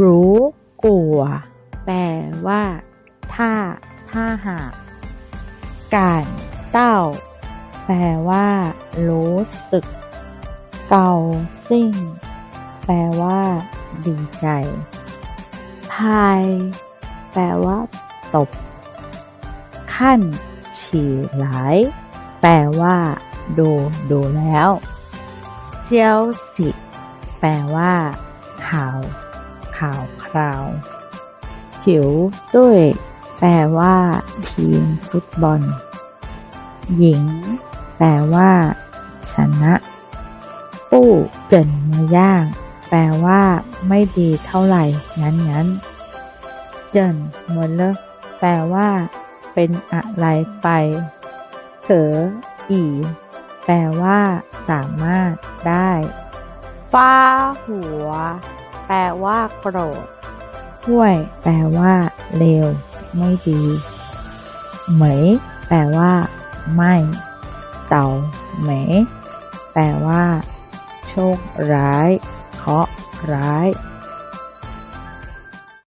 รู้กัวแปลว่า ถ้า ถ้าหากการเต้า แปลว่า รู้สึก เกาซิ่ง แปลว่า ดีใจพาย แปลว่า ตบ ขั้น ฉี่หลายแปลว่า ดู ดูแล้ว เจียวสิ แปลว่า ข่าว ข่าวคราวจิ๋วตุ้ยแปลว่า ทีมฟุตบอล หญิง แปลว่า ชนะปู้เจินเนื้อย่าง แปลว่า ไม่ดีเท่าไหร่งั้นงั้นเจินเมือนเลอแปลว่า เป็นอะไรไปเถออีแปลว่า สามารถได้ฟ้าหัว แปลว่าโกรธห่วย แปลว่า เลว ไม่ดี เหมย แปลว่า ไม่ เต่า เหมย แปลว่า โชคร้าย เคราะห์ร้าย